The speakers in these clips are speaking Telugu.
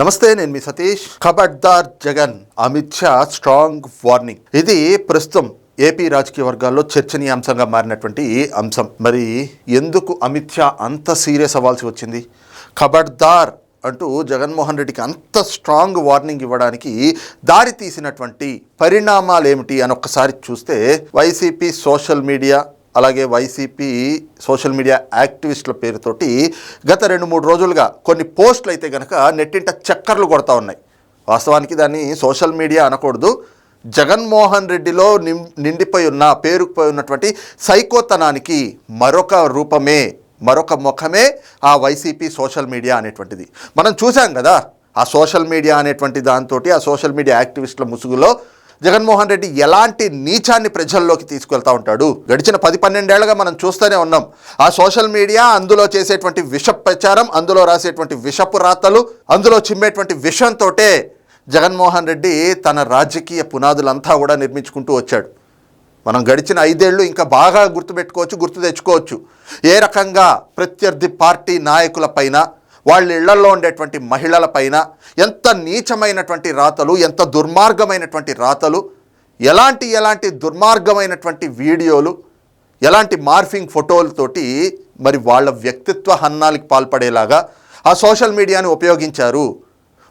నమస్తే నేను మీ సతీష్. ఖబర్దార్ జగన్ అమిత్ షా స్ట్రాంగ్ వార్నింగ్. ఇది ప్రస్తుతం ఏపీ రాజకీయ వర్గాల్లో చర్చనీయాంశంగా మారినటువంటి అంశం. మరి ఎందుకు అమిత్ షా అంత సీరియస్ అవ్వాల్సి వచ్చింది? ఖబర్దార్ అంటూ జగన్మోహన్ రెడ్డికి అంత స్ట్రాంగ్ వార్నింగ్ ఇవ్వడానికి దారి తీసినటువంటి పరిణామాలు ఏమిటి అని ఒక్కసారి చూస్తే Y C P social media అలాగే Y C P social media యాక్టివిస్టుల పేరుతోటి గత రెండు మూడు రోజులుగా కొన్ని పోస్టులు అయితే కనుక నెట్టింట చక్కర్లు కొడతా ఉన్నాయి. వాస్తవానికి దాన్ని సోషల్ మీడియా అనకూడదు. జగన్మోహన్ రెడ్డిలో నిం నిండిపోయి ఉన్న పేరుకుపోయి ఉన్నటువంటి సైకోతనానికి మరొక రూపమే మరొక ముఖమే ఆ వైసీపీ సోషల్ మీడియా అనేటువంటిది. మనం చూసాం కదా ఆ సోషల్ మీడియా అనేటువంటి దాంతో ఆ సోషల్ మీడియా యాక్టివిస్టుల ముసుగులో జగన్మోహన్ రెడ్డి ఎలాంటి నీచాన్ని ప్రజల్లోకి తీసుకెళ్తా ఉంటాడు? గడిచిన పది పన్నెండేళ్ళుగా మనం చూస్తూనే ఉన్నాం. ఆ సోషల్ మీడియా అందులో చేసేటువంటి విష ప్రచారం అందులో రాసేటువంటి విషపు రాతలు అందులో చిమ్మేటువంటి విషంతోటే జగన్మోహన్ రెడ్డి తన రాజకీయ పునాదులంతా కూడా నిర్మించుకుంటూ వచ్చాడు. మనం గడిచిన ఐదేళ్ళు ఇంకా బాగా గుర్తుపెట్టుకోవచ్చు గుర్తు తెచ్చుకోవచ్చు. ఏ రకంగా ప్రత్యర్థి పార్టీ నాయకులపైన వాళ్ళ ఇళ్ళలో ఉండేటువంటి మహిళలపైన ఎంత నీచమైనటువంటి రాతలు ఎంత దుర్మార్గమైనటువంటి రాతలు ఎలాంటి ఎలాంటి దుర్మార్గమైనటువంటి వీడియోలు ఎలాంటి మార్ఫింగ్ ఫోటోలతోటి మరి వాళ్ళ వ్యక్తిత్వ హన్నాలకి పాల్పడేలాగా ఆ సోషల్ మీడియాని ఉపయోగించారు.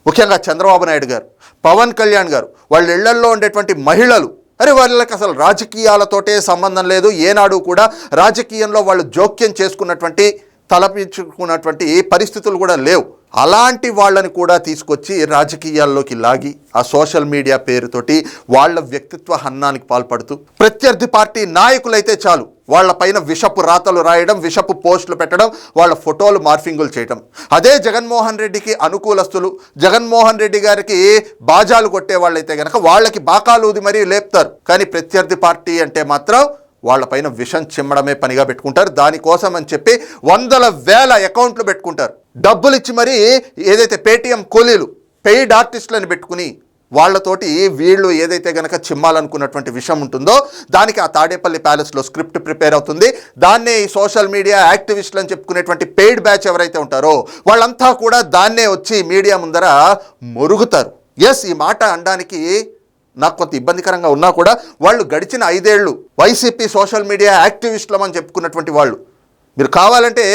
ముఖ్యంగా చంద్రబాబు నాయుడు గారు పవన్ కళ్యాణ్ గారు వాళ్ళ ఇళ్ళల్లో ఉండేటువంటి మహిళలు. అరే వాళ్ళకి అసలు రాజకీయాలతోటే సంబంధం లేదు. ఏనాడు కూడా రాజకీయంలో వాళ్ళు జోక్యం చేసుకున్నటువంటి తలపించుకున్నటువంటి ఏ పరిస్థితులు కూడా లేవు. అలాంటి వాళ్ళని కూడా తీసుకొచ్చి రాజకీయాల్లోకి లాగి ఆ సోషల్ మీడియా పేరుతోటి వాళ్ళ వ్యక్తిత్వ హన్నానికి పాల్పడుతూ ప్రత్యర్థి పార్టీ నాయకులైతే చాలు. వాళ్ళపైన విషపు రాతలు రాయడం విషపు పోస్టులు పెట్టడం వాళ్ళ ఫోటోలు మార్ఫింగులు చేయడం అదే జగన్మోహన్ రెడ్డికి అనుకూలస్తులు జగన్మోహన్ రెడ్డి గారికి బాజాలు కొట్టే వాళ్ళైతే కనుక వాళ్ళకి బాకాలు ఊది మరీ లేపుతారు. కానీ ప్రత్యర్థి పార్టీ అంటే మాత్రం వాళ్ళపైన విషం చిమ్మడమే పనిగా పెట్టుకుంటారు. దానికోసం అని చెప్పి వందల వేల అకౌంట్లు పెట్టుకుంటారు. డబ్బులు ఇచ్చి మరీ ఏదైతే పేటీఎం కూలీలు పెయిడ్ ఆర్టిస్టులను పెట్టుకుని వాళ్ళతోటి వీళ్ళు ఏదైతే గనక చిమ్మాలనుకున్నటువంటి విషయం ఉంటుందో దానికి ఆ తాడేపల్లి ప్యాలెస్లో స్క్రిప్ట్ ప్రిపేర్ అవుతుంది. దాన్నే ఈ సోషల్ మీడియా యాక్టివిస్టులు అని చెప్పుకునేటువంటి పెయిడ్ బ్యాచ్ ఎవరైతే ఉంటారో వాళ్ళంతా కూడా దాన్నే వచ్చి మీడియా ముందర మొరుగుతారు. ఎస్ ఈ మాట అనడానికి నాకు కొంత ఇబ్బందికరంగా ఉన్నా కూడా వాళ్ళు గడిచిన ఐదేళ్ళు వైసీపీ సోషల్ మీడియా యాక్టివిస్టులం అని చెప్పుకున్నటువంటి వాళ్ళు. మీరు కావాలంటే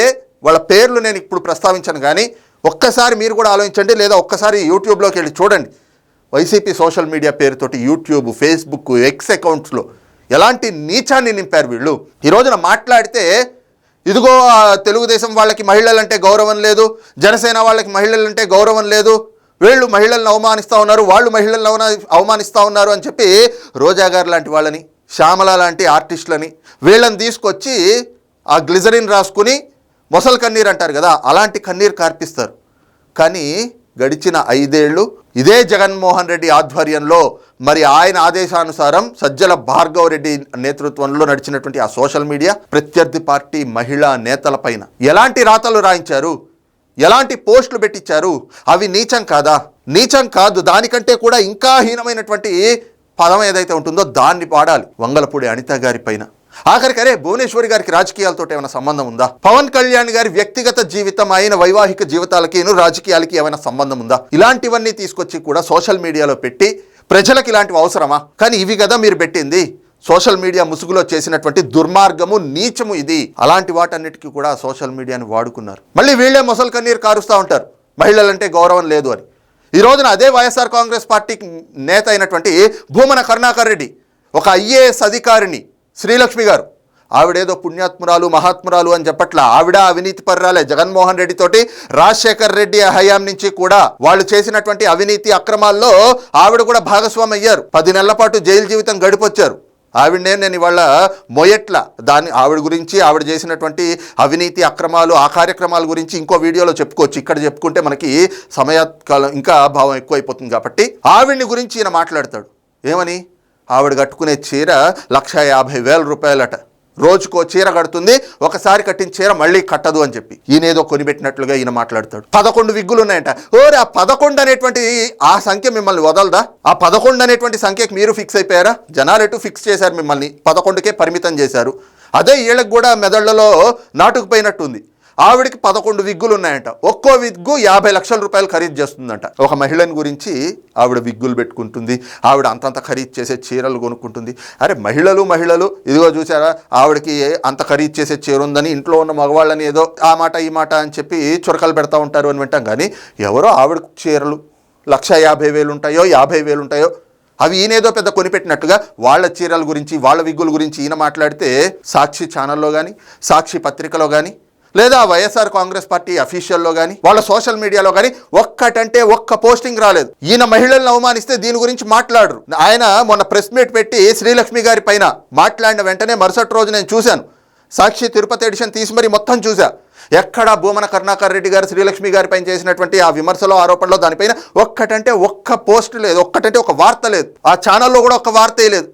వాళ్ళ పేర్లు నేను ఇప్పుడు ప్రస్తావించను కానీ ఒక్కసారి మీరు కూడా ఆలోచించండి లేదా ఒక్కసారి యూట్యూబ్లోకి వెళ్ళి చూడండి. వైసీపీ సోషల్ మీడియా పేరుతోటి యూట్యూబ్ ఫేస్బుక్ ఎక్స్ అకౌంట్స్లో ఎలాంటి నీచాన్ని నింపారు వీళ్ళు? ఈ రోజున మాట్లాడితే ఇదిగో తెలుగుదేశం వాళ్ళకి మహిళలంటే గౌరవం లేదు జనసేన వాళ్ళకి మహిళలంటే గౌరవం లేదు వీళ్ళు మహిళలను అవమానిస్తూ ఉన్నారు వాళ్ళు మహిళలను అవమానిస్తూ ఉన్నారు అని చెప్పి రోజా గారు లాంటి వాళ్ళని శ్యామల లాంటి ఆర్టిస్టులని వీళ్ళని తీసుకొచ్చి ఆ గ్లిజరిన్ రాసుకుని మొసలు కన్నీరు అంటారు కదా అలాంటి కన్నీరు కార్పిస్తారు. కానీ గడిచిన ఐదేళ్ళు ఇదే జగన్మోహన్ రెడ్డి ఆధ్వర్యంలో మరి ఆయన ఆదేశానుసారం సజ్జల భార్గవ్ రెడ్డి నేతృత్వంలో నడిచినటువంటి ఆ సోషల్ మీడియా ప్రత్యర్థి పార్టీ మహిళా నేతలపైన ఎలాంటి రాతలు రాయించారు? ఎలాంటి పోస్టులు పెట్టించారు అవి నీచం కాదా? నీచం కాదు. దానికంటే కూడా ఇంకా హీనమైనటువంటి పదం ఏదైతే ఉంటుందో దాన్ని పాడాలి. వంగలపూడి అనిత గారి పైన. ఆఖరికి అరే భువనేశ్వరి గారికి రాజకీయాలతో ఏమైనా సంబంధం ఉందా? పవన్ కళ్యాణ్ గారి వ్యక్తిగత జీవితం అయిన వైవాహిక జీవితాలకి రాజకీయాలకి ఏమైనా సంబంధం ఉందా? ఇలాంటివన్నీ తీసుకొచ్చి కూడా సోషల్ మీడియాలో పెట్టి ప్రజలకు ఇలాంటివి అవసరమా? కానీ ఇవి కదా మీరు పెట్టింది. సోషల్ మీడియా ముసుగులో చేసినటువంటి దుర్మార్గము నీచము ఇది. అలాంటి వాటన్నిటికీ కూడా సోషల్ మీడియాని వాడుకున్నారు. మళ్ళీ వీళ్ళే మొసలు కన్నీరు కారుస్తూ ఉంటారు. మహిళలంటే గౌరవం లేదు అని. ఈ రోజున అదే వైఎస్ఆర్ కాంగ్రెస్ పార్టీ నేత అయినటువంటి భూమన కరుణాకర్ రెడ్డి ఒక ఐఏఎస్ అధికారిని శ్రీలక్ష్మి గారు. ఆవిడేదో పుణ్యాత్మురాలు మహాత్మురాలు అని చెప్పట్ల ఆవిడ అవినీతి పర్రాలే జగన్మోహన్ రెడ్డితోటి రాజశేఖర్ రెడ్డి హయాం నుంచి కూడా వాళ్ళు చేసినటువంటి అవినీతి అక్రమాల్లో ఆవిడ కూడా భాగస్వామి అయ్యారు. పది నెలల పాటు జైలు జీవితం గడిపొచ్చారు. ఆవిడనే నేను ఇవాళ మొయట్ల. దాని ఆవిడ గురించి ఆవిడ చేసినటువంటి అవినీతి అక్రమాలు ఆ కార్యక్రమాల గురించి ఇంకో వీడియోలో చెప్పుకోవచ్చు. ఇక్కడ చెప్పుకుంటే మనకి సమయకాలం ఇంకా భావం ఎక్కువైపోతుంది కాబట్టి ఆవిడ్ని గురించి ఈయన మాట్లాడతాడు. ఏమని? ఆవిడ కట్టుకునే చీర లక్ష యాభై వేల రూపాయలట. రోజుకో చీర కడుతుంది ఒకసారి కట్టిన చీర మళ్ళీ కట్టదు అని చెప్పి. ఈయనేదో కొనిపెట్టినట్లుగా ఈయన మాట్లాడతాడు. పదకొండు విగ్గులు ఉన్నాయంట. ఓరే ఆ పదకొండు అనేటువంటి ఆ సంఖ్య మిమ్మల్ని వదలదా? ఆ పదకొండు అనేటువంటి సంఖ్యకి మీరు ఫిక్స్ అయిపోయారా? జనాలు ఎటు ఫిక్స్ చేశారు మిమ్మల్ని? పదకొండుకే పరిమితం చేశారు. అదే వీళ్ళకి కూడా మెదళ్ళలో నాటుకుపోయినట్టుంది. ఆవిడకి పదకొండు విగ్గులు ఉన్నాయంట ఒక్కో విగ్గు యాభై లక్షల రూపాయలు ఖరీదు చేస్తుందంట. ఒక మహిళని గురించి ఆవిడ విగ్గులు పెట్టుకుంటుంది. ఆవిడ అంతంత ఖరీదు చేసే చీరలు కొనుక్కుంటుంది. అరే మహిళలు మహిళలు ఇదిగో చూసారా ఆవిడకి అంత ఖరీదు చేసే చీర ఉందని ఇంట్లో ఉన్న మగవాళ్ళని ఏదో ఆ మాట ఈ మాట అని చెప్పి చురకలు పెడతా ఉంటారు అని వింటాం కానీ ఎవరో ఆవిడ చీరలు లక్ష యాభై వేలు ఉంటాయో యాభై వేలు ఉంటాయో అవి ఈయనేదో పెద్ద కొనిపెట్టినట్టుగా వాళ్ళ చీరల గురించి వాళ్ళ విగ్గుల గురించి ఈయన మాట్లాడితే సాక్షి ఛానల్లో కానీ సాక్షి పత్రికలో కానీ లేదా వైఎస్ఆర్ కాంగ్రెస్ పార్టీ అఫీషియల్లో కానీ వాళ్ళ సోషల్ మీడియాలో కానీ ఒక్కటంటే ఒక్క పోస్టింగ్ రాలేదు. ఈయన మహిళలను అవమానిస్తే దీని గురించి మాట్లాడరు. ఆయన మొన్న ప్రెస్ మీట్ పెట్టి శ్రీలక్ష్మి గారి పైన మాట్లాడిన వెంటనే మరుసటి రోజు నేను చూశాను. సాక్షి తిరుపతి ఎడిషన్ తీసి మరీ మొత్తం చూశా. ఎక్కడ భూమన కరుణాకర్ రెడ్డి గారు శ్రీలక్ష్మి గారి పైన చేసినటువంటి ఆ విమర్శలో ఆరోపణలో దానిపైన ఒక్కటంటే ఒక్క పోస్ట్ లేదు. ఒక్కటంటే ఒక వార్త లేదు. ఆ ఛానల్లో కూడా ఒక వార్త లేదు.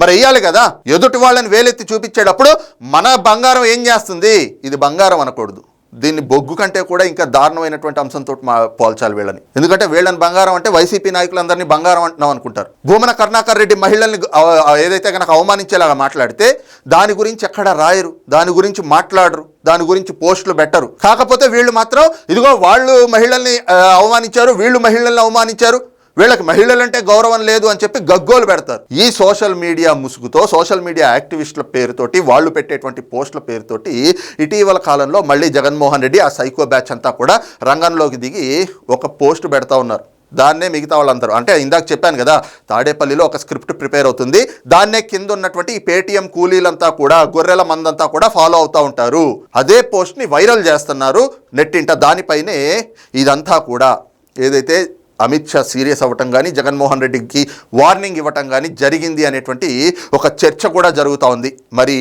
మరి వేయాలి కదా. ఎదుటి వాళ్ళని వేలెత్తి చూపించేటప్పుడు మన బంగారం ఏం చేస్తుంది? ఇది బంగారం అనకూడదు. దీన్ని బొగ్గు కంటే కూడా ఇంకా దారుణమైనటువంటి అంశంతో మా పోల్చాలి వీళ్ళని. ఎందుకంటే వీళ్ళని బంగారం అంటే వైసీపీ నాయకులందరినీ బంగారం అంటున్నాం అనుకుంటారు. భూమన కరుణాకర్ రెడ్డి మహిళల్ని ఏదైతే కనుక అవమానించేలాగా మాట్లాడితే దాని గురించి ఎక్కడ రాయరు. దాని గురించి మాట్లాడరు. దాని గురించి పోస్టులు పెట్టరు. కాకపోతే వీళ్ళు మాత్రం ఇదిగో వాళ్ళు మహిళల్ని అవమానించారు వీళ్ళు మహిళల్ని అవమానించారు. వీళ్ళకి మహిళలంటే గౌరవం లేదు అని చెప్పి గగ్గోలు పెడతారు. ఈ సోషల్ మీడియా ముసుగుతో సోషల్ మీడియా యాక్టివిస్టుల పేరుతోటి వాళ్ళు పెట్టేటువంటి పోస్టుల పేరుతోటి ఇటీవల కాలంలో మళ్ళీ జగన్మోహన్ రెడ్డి ఆ సైకో బ్యాచ్ అంతా కూడా రంగంలోకి దిగి ఒక పోస్ట్ పెడతా ఉన్నారు. దాన్నే మిగతా వాళ్ళందరూ. అంటే ఇందాక చెప్పాను కదా తాడేపల్లిలో ఒక స్క్రిప్ట్ ప్రిపేర్ అవుతుంది. దాన్నే కింద ఉన్నటువంటి ఈ పేటీఎం కూలీలంతా కూడా గొర్రెల మందంతా కూడా ఫాలో అవుతూ ఉంటారు. అదే పోస్ట్ని వైరల్ చేస్తున్నారు. నెట్టింట దానిపైనే ఇదంతా కూడా. ఏదైతే అమిత్ షా సీరియస్ అవ్వటం కానీ జగన్మోహన్ రెడ్డికి వార్నింగ్ ఇవ్వటం కానీ జరిగింది అనేటువంటి ఒక చర్చ కూడా జరుగుతూ ఉంది. మరి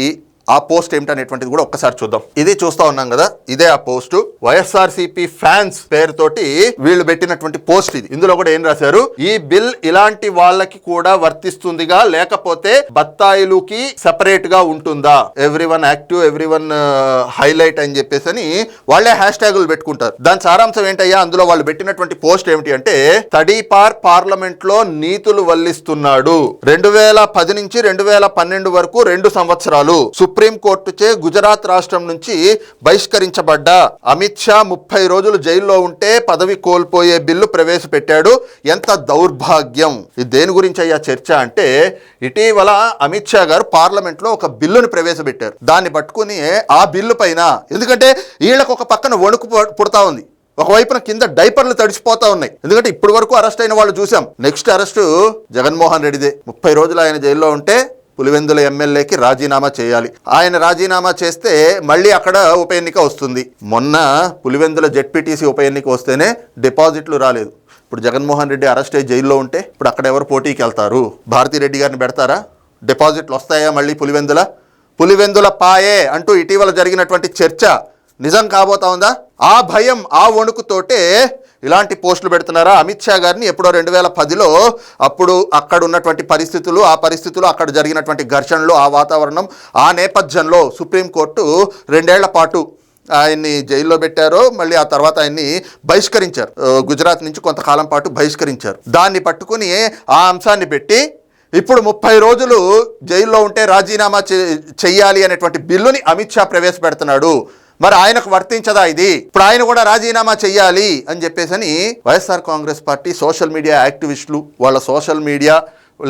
ఆ పోస్ట్ ఏమిటనేటువంటిది కూడా ఒక్కసారి చూద్దాం. ఇది చూస్తా ఉన్నాం కదా ఇదే ఆ పోస్ట్. వైఎస్ఆర్సీపీ ఫ్యాన్స్ పేరుతోటి వీళ్ళు పెట్టినటువంటి పోస్ట్ ఇది. ఇందులో కూడా ఏం రాశారు? ఈ బిల్ ఇలాంటి వాళ్ళకి కూడా వర్తిస్తుందిగా లేకపోతే బత్తాయిలుకి సెపరేట్గా ఉంటుందా? Every one active every one highlight అని చెప్పేసి అని వాళ్ళే హ్యాష్ ట్యాగులు పెట్టుకుంటారు. దాని సారాంశం ఏంటయ్యా? అందులో వాళ్ళు పెట్టినటువంటి పోస్ట్ ఏమిటి అంటే తడీపార్ పార్లమెంట్లో నీతులు వల్లిస్తున్నాడు. రెండు వేల పది నుంచి రెండు వేల పన్నెండు వరకు రెండు సంవత్సరాలు. సుప్రీం కోర్టుచే గుజరాత్ రాష్ట్రం నుంచి బహిష్కరించబడ్డ. అమిత్ షా ముప్పై రోజులు జైల్లో ఉంటే పదవి కోల్పోయే బిల్లు ప్రవేశపెట్టాడు. ఎంత దౌర్భాగ్యం. ఇది దేని గురించి అయ్యా చర్చ అంటే ఇటీవల అమిత్ షా గారు పార్లమెంట్లో ఒక బిల్లును ప్రవేశపెట్టారు. దాన్ని పట్టుకుని ఆ బిల్లు పైన ఎందుకంటే వీళ్ళకు ఒక పక్కన వణుకు పుడతా ఉంది. ఒకవైపున కింద డైపర్లు తడిచిపోతా ఉన్నాయి. ఎందుకంటే ఇప్పటి వరకు అరెస్ట్ అయిన వాళ్ళు చూసాం. నెక్స్ట్ అరెస్ట్ జగన్మోహన్ రెడ్డిదే. ముప్పై రోజులు ఆయన జైల్లో ఉంటే పులివెందుల ఎమ్మెల్యేకి రాజీనామా చేయాలి. ఆయన రాజీనామా చేస్తే మళ్ళీ అక్కడ ఉప ఎన్నిక వస్తుంది. మొన్న పులివెందుల జెడ్పీటీసీ ఉప ఎన్నిక వస్తేనే డిపాజిట్లు రాలేదు. ఇప్పుడు జగన్మోహన్ రెడ్డి అరెస్ట్ అయ్యి జైల్లో ఉంటే ఇప్పుడు అక్కడ ఎవరు పోటీకి వెళ్తారు? భారతీ రెడ్డి గారిని పెడతారా? డిపాజిట్లు వస్తాయా మళ్ళీ పులివెందుల? పులివెందుల పాయే అంటూ ఇటీవల జరిగినటువంటి చర్చ నిజం కాబోతా ఉందా? ఆ భయం ఆ వణుకుతోటే ఇలాంటి పోస్టులు పెడుతున్నారా? అమిత్ షా గారిని ఎప్పుడో రెండు వేల పదిలో అప్పుడు అక్కడ ఉన్నటువంటి పరిస్థితులు ఆ పరిస్థితులు అక్కడ జరిగినటువంటి ఘర్షణలు ఆ వాతావరణం ఆ నేపథ్యంలో సుప్రీంకోర్టు రెండేళ్ళ పాటు ఆయన్ని జైల్లో పెట్టారు. మళ్ళీ ఆ తర్వాత ఆయన్ని బహిష్కరించారు. గుజరాత్ నుంచి కొంతకాలం పాటు బహిష్కరించారు. దాన్ని పట్టుకుని ఆ అంశాన్ని పెట్టి ఇప్పుడు ముప్పై రోజులు జైల్లో ఉంటే రాజీనామా చెయ్యాలి అనేటువంటి బిల్లుని అమిత్ షా ప్రవేశపెడుతున్నాడు. మరి ఆయనకు వర్తించదా ఇది? ఇప్పుడు ఆయన కూడా రాజీనామా చెయ్యాలి అని చెప్పేసి అని YSR Congress party social media యాక్టివిస్టులు వాళ్ళ సోషల్ మీడియా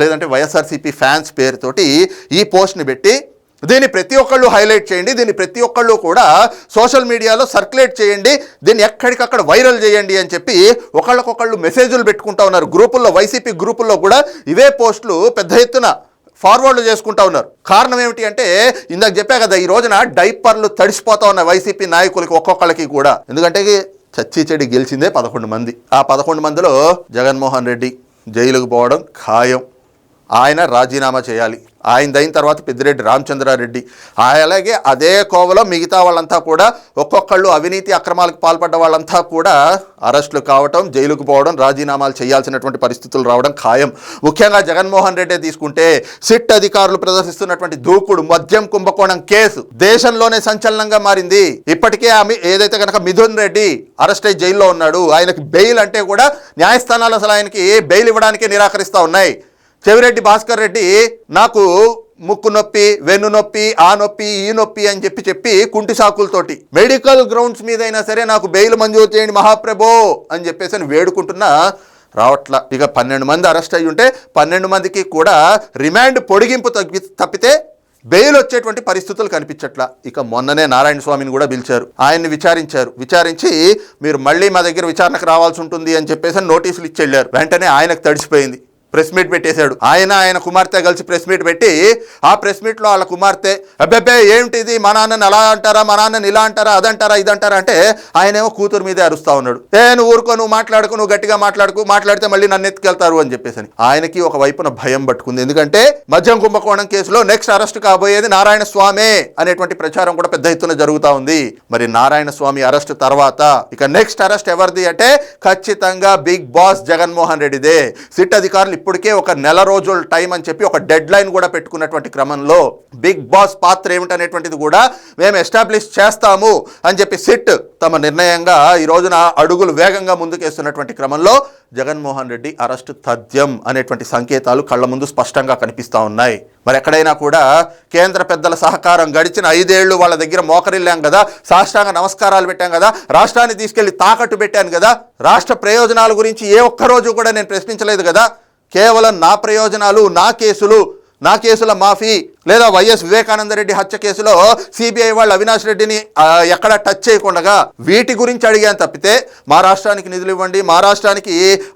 లేదంటే వైఎస్ఆర్సీపీ ఫ్యాన్స్ పేరుతోటి ఈ పోస్ట్ని పెట్టి దీన్ని ప్రతి ఒక్కళ్ళు హైలైట్ చేయండి. దీన్ని ప్రతి ఒక్కళ్ళు కూడా సోషల్ మీడియాలో సర్క్యులేట్ చేయండి. దీన్ని ఎక్కడికక్కడ వైరల్ చేయండి అని చెప్పి ఒకళ్ళకొకళ్ళు మెసేజ్లు పెట్టుకుంటా ఉన్నారు. గ్రూపుల్లో వైసీపీ గ్రూపుల్లో కూడా ఇవే పోస్టులు పెద్ద ఎత్తున ఫార్వర్డ్లు చేసుకుంటా ఉన్నారు. కారణం ఏమిటి అంటే ఇందాక చెప్పా కదా ఈ రోజున డైపర్లు తడిసిపోతా ఉన్న వైసీపీ నాయకులకి ఒక్కొక్కళ్ళకి కూడా. ఎందుకంటే చచ్చి చెడి గెలిచిందే పదకొండు మంది. ఆ పదకొండు మందిలో జగన్మోహన్ రెడ్డి జైలుకు పోవడం ఖాయం. ఆయన రాజీనామా చేయాలి. ఆయన అయిన తర్వాత పెద్దిరెడ్డి రామచంద్రారెడ్డి. అలాగే అదే కోవలో మిగతా వాళ్ళంతా కూడా ఒక్కొక్కళ్ళు అవినీతి అక్రమాలకు పాల్పడ్డ వాళ్ళంతా కూడా అరెస్టులు కావటం జైలుకు పోవడం రాజీనామాలు చేయాల్సినటువంటి పరిస్థితులు రావడం ఖాయం. ముఖ్యంగా జగన్మోహన్ రెడ్డి తీసుకుంటే సిట్ అధికారులు ప్రదర్శిస్తున్నటువంటి దూకుడు మద్యం కుంభకోణం కేసు దేశంలోనే సంచలనంగా మారింది. ఇప్పటికే ఆమె ఏదైతే కనుక మిథున్ రెడ్డి అరెస్ట్ అయ్యి జైల్లో ఉన్నాడు ఆయనకి బెయిల్ అంటే కూడా న్యాయస్థానాలు అసలు ఆయనకి బెయిల్ ఇవ్వడానికి నిరాకరిస్తూ ఉన్నాయి. చెవిరెడ్డి భాస్కర్ రెడ్డి నాకు ముక్కు నొప్పి వెన్ను నొప్పి ఆ నొప్పి ఈ నొప్పి అని చెప్పి చెప్పి కుంటి సాకులతోటి మెడికల్ గ్రౌండ్స్ మీద అయినా సరే నాకు బెయిల్ మంజూరు చేయండి మహాప్రభో అని చెప్పేసి అని వేడుకుంటున్నా. రావట్లా. ఇక పన్నెండు మంది అరెస్ట్ అయ్యి ఉంటే పన్నెండు మందికి కూడా రిమాండ్ పొడిగింపు తగ్గి తప్పితే బెయిల్ వచ్చేటువంటి పరిస్థితులు కనిపించట్లా. ఇక మొన్ననే నారాయణ స్వామిని కూడా పిలిచారు. ఆయన్ని విచారించారు. విచారించి మీరు మళ్ళీ మా దగ్గర విచారణకు రావాల్సి ఉంటుంది అని చెప్పేసి నోటీసులు ఇచ్చి వెళ్ళారు వెంటనే ఆయనకు తడిసిపోయింది. ప్రెస్ మీట్ పెట్టేశాడు. ఆయన ఆయన కుమార్తె కలిసి ప్రెస్ మీట్ పెట్టి ఆ ప్రెస్ మీట్లో వాళ్ళ కుమార్తె అబ్బెబ్బే ఏంటిది? మా నాన్నని అలా అంటారా? మా నాన్నని ఇలా అంటారా? అదంటారా? ఇదంటారా? అంటే ఆయనేమో కూతురు మీదే అరుస్తా ఉన్నాడు. ఏ నువ్వు ఊరుకో నువ్వు మాట్లాడుకో నువ్వు గట్టిగా మాట్లాడుకు మాట్లాడితే మళ్ళీ నన్ను ఎత్తుకెళ్తారు అని చెప్పేసి అని. ఆయనకి ఒక వైపున భయం పట్టుకుంది. ఎందుకంటే మద్యం కుంభకోణం కేసులో నెక్స్ట్ అరెస్ట్ కాబోయేది నారాయణ స్వామే అనేటువంటి ప్రచారం కూడా పెద్ద ఎత్తున జరుగుతా ఉంది. మరి నారాయణ స్వామి అరెస్ట్ తర్వాత ఇక నెక్స్ట్ అరెస్ట్ ఎవరిది అంటే ఖచ్చితంగా బిగ్ బాస్ జగన్మోహన్ రెడ్డిదే. సిట్ అధికారులు ఇప్పటికే ఒక నెల రోజుల టైం అని చెప్పి ఒక డెడ్ లైన్ కూడా పెట్టుకున్నటువంటి క్రమంలో బిగ్ బాస్ పాత్ర ఏమిటనేటువంటిది కూడా మేము ఎస్టాబ్లిష్ చేస్తాము అని చెప్పి సిట్ తమ నిర్ణయంగా ఈ రోజున అడుగులు వేగంగా ముందుకేస్తున్నటువంటి క్రమంలో జగన్మోహన్ రెడ్డి అరెస్ట్ తథ్యం అనేటువంటి సంకేతాలు కళ్ళ ముందు స్పష్టంగా కనిపిస్తా ఉన్నాయి. మరి ఎక్కడైనా కూడా కేంద్ర పెద్దల సహకారం గడిచిన ఐదేళ్ళు వాళ్ళ దగ్గర మోకరిల్లాం కదా సాష్టాంగ నమస్కారాలు పెట్టాం కదా రాష్ట్రాన్ని తీసుకెళ్ళి తాకట్టు పెట్టాను కదా రాష్ట్ర ప్రయోజనాల గురించి ఏ ఒక్క రోజు కూడా నేను ప్రశ్నించలేదు కదా. కేవలం నా ప్రయోజనాలు నా కేసులు నా కేసుల మాఫీ లేదా వైఎస్ వివేకానంద రెడ్డి హత్య కేసులో సిబిఐ వాళ్ళు అవినాష్ రెడ్డిని ఎక్కడ టచ్ చేయకుండా వీటి గురించి అడిగాను తప్పితే మా రాష్ట్రానికి నిధులు ఇవ్వండి మా రాష్ట్రానికి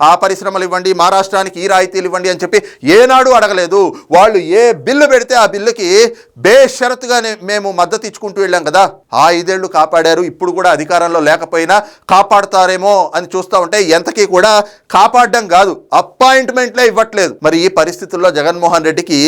ఆ పరిశ్రమలు ఇవ్వండి మా రాష్ట్రానికి ఈ రాయితీలు ఇవ్వండి అని చెప్పి ఏనాడు అడగలేదు. వాళ్ళు ఏ బిల్లు పెడితే ఆ బిల్లుకి బేషరతుగానే మేము మద్దతు ఇచ్చుకుంటూ వెళ్ళాం కదా. ఆ ఐదేళ్ళు కాపాడారు ఇప్పుడు కూడా అధికారంలో లేకపోయినా కాపాడతారేమో అని చూస్తూ ఉంటే ఎంతకీ కూడా కాపాడడం కాదు అపాయింట్మెంట్లే ఇవ్వట్లేదు. మరి ఈ పరిస్థితుల్లో జగన్మోహన్ రెడ్డికి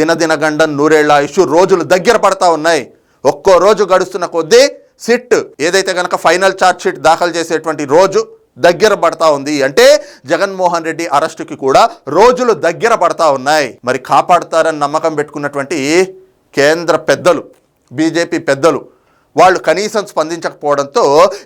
దినదిన గండం నూరేళ్ళ ఆయుష్ రోజులు దగ్గర పడతా ఉన్నాయి. ఒక్కో రోజు గడుస్తున్న కొద్దీ సిట్ ఏదైతే కనుక ఫైనల్ ఛార్జ్ షీట్ దాఖలు చేసేటువంటి రోజు దగ్గర పడతా ఉంది అంటే జగన్మోహన్ రెడ్డి అరెస్టుకి కూడా రోజులు దగ్గర పడతా ఉన్నాయి. మరి కాపాడుతారని నమ్మకం పెట్టుకున్నటువంటి కేంద్ర పెద్దలు బీజేపీ పెద్దలు వాళ్ళు కనీసం స్పందించకపోవడంతో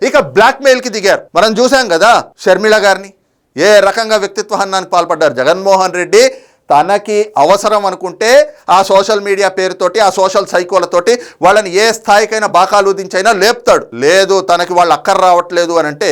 ఇక బ్లాక్మెయిల్కి దిగారు. మనం చూసాం కదా షర్మిళ గారిని. ఏ రకంగా వ్యక్తిత్వ పాల్పడ్డారు? జగన్మోహన్ రెడ్డి తనకి అవసరం అనుకుంటే ఆ సోషల్ మీడియా పేరుతోటి ఆ సోషల్ సైకోలతోటి వాళ్ళని ఏ స్థాయికైనా బాకాలు దించైనా లేపుతాడు. లేదు తనకి వాళ్ళు అక్కర రావట్లేదు అని అంటే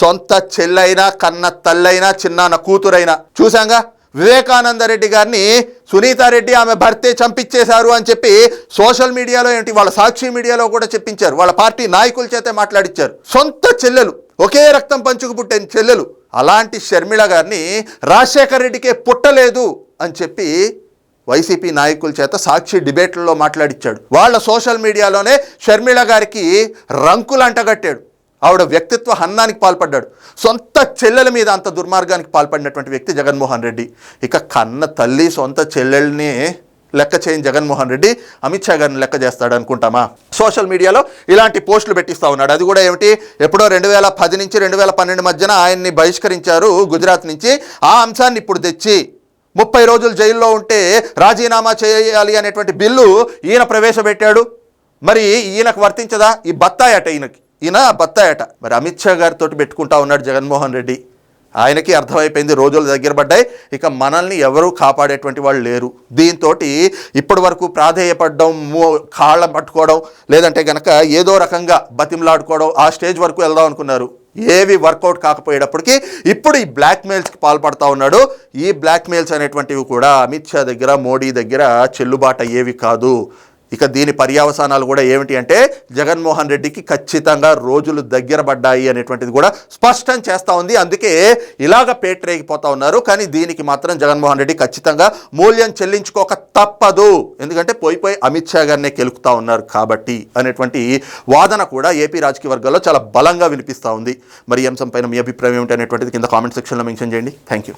సొంత చెల్లైనా కన్న తల్లైనా చిన్నాన్న కూతురైనా. చూసాంగా వివేకానంద రెడ్డి గారిని సునీతారెడ్డి ఆమె భర్తే చంపించేశారు అని చెప్పి సోషల్ మీడియాలో ఏంటి వాళ్ళ సాక్షి మీడియాలో కూడా చెప్పించారు. వాళ్ళ పార్టీ నాయకుల చేతే మాట్లాడించారు సొంత చెల్లెలు ఒకే రక్తం పంచుకు పుట్టిన చెల్లెలు అలాంటి షర్మిళ గారిని రాజశేఖర్ రెడ్డికే పుట్టలేదు అని చెప్పి వైసీపీ నాయకుల చేత సాక్షి డిబేట్లలో మాట్లాడిచ్చాడు. వాళ్ళ సోషల్ మీడియాలోనే షర్మిళ గారికి రంకులు అంటగట్టాడు. ఆవిడ వ్యక్తిత్వ హన్నానికి పాల్పడ్డాడు. సొంత చెల్లెల మీద అంత దుర్మార్గానికి పాల్పడినటువంటి వ్యక్తి జగన్మోహన్ రెడ్డి. ఇక కన్న తల్లి సొంత చెల్లెల్ని లెక్క చేయని జగన్మోహన్ రెడ్డి అమిత్ షా గారిని లెక్క చేస్తాడు అనుకుంటామా? సోషల్ మీడియాలో ఇలాంటి పోస్టులు పెట్టిస్తా ఉన్నాడు. అది కూడా ఏమిటి? ఎప్పుడో రెండు వేల పది నుంచి రెండు వేల పన్నెండు మధ్యన ఆయన్ని బహిష్కరించారు గుజరాత్ నుంచి. ఆ అంశాన్ని ఇప్పుడు తెచ్చి ముప్పై రోజులు జైల్లో ఉంటే రాజీనామా చేయాలి అనేటువంటి బిల్లు ఈయన ప్రవేశపెట్టాడు. మరి ఈయనకు వర్తించదా? ఈ బత్తాయట ఈయనకి. ఈయన బత్తాయట. మరి అమిత్ షా గారితో పెట్టుకుంటా ఉన్నాడు జగన్మోహన్ రెడ్డి. ఆయనకి అర్థమైపోయింది రోజులు దగ్గర పడ్డాయి. ఇక మనల్ని ఎవరూ కాపాడేటువంటి వాళ్ళు లేరు. దీంతో ఇప్పటి వరకు ప్రాధేయపడడం మూ- కాళ్ళ పట్టుకోవడం లేదంటే గనక ఏదో రకంగా బతిమలాడుకోవడం ఆ స్టేజ్ వరకు వెళ్దాం అనుకున్నారు. ఏవి వర్కౌట్ కాకపోయేటప్పటికి ఇప్పుడు ఈ బ్లాక్మెయిల్స్కి పాల్పడతా ఉన్నాడు. ఈ బ్లాక్మెయిల్స్ అనేటువంటివి కూడా అమిత్ షా దగ్గర మోడీ దగ్గర చెల్లుబాటు అయ్యేవి కాదు. ఇక దీని పర్యావసానాలు కూడా ఏమిటి అంటే జగన్మోహన్ రెడ్డికి ఖచ్చితంగా రోజులు దగ్గర పడ్డాయి అనేటువంటిది కూడా స్పష్టం చేస్తూ ఉంది. అందుకే ఇలాగ పేటరేగిపోతా ఉన్నారు. కానీ దీనికి మాత్రం జగన్మోహన్ రెడ్డి ఖచ్చితంగా మూల్యం చెల్లించుకోక తప్పదు. ఎందుకంటే పోయి పోయి అమిత్ షా గారినే కెలుకుతా ఉన్నారు కాబట్టి అనేటువంటి వాదన కూడా ఏపీ రాజకీయ వర్గాల్లో చాలా బలంగా వినిపిస్తూ ఉంది. మరి ఈ అంశం పైన మీ అభిప్రాయం ఏమిటి అనేటువంటిది కింద కామెంట్ సెక్షన్లో మెన్షన్ చేయండి. Thank you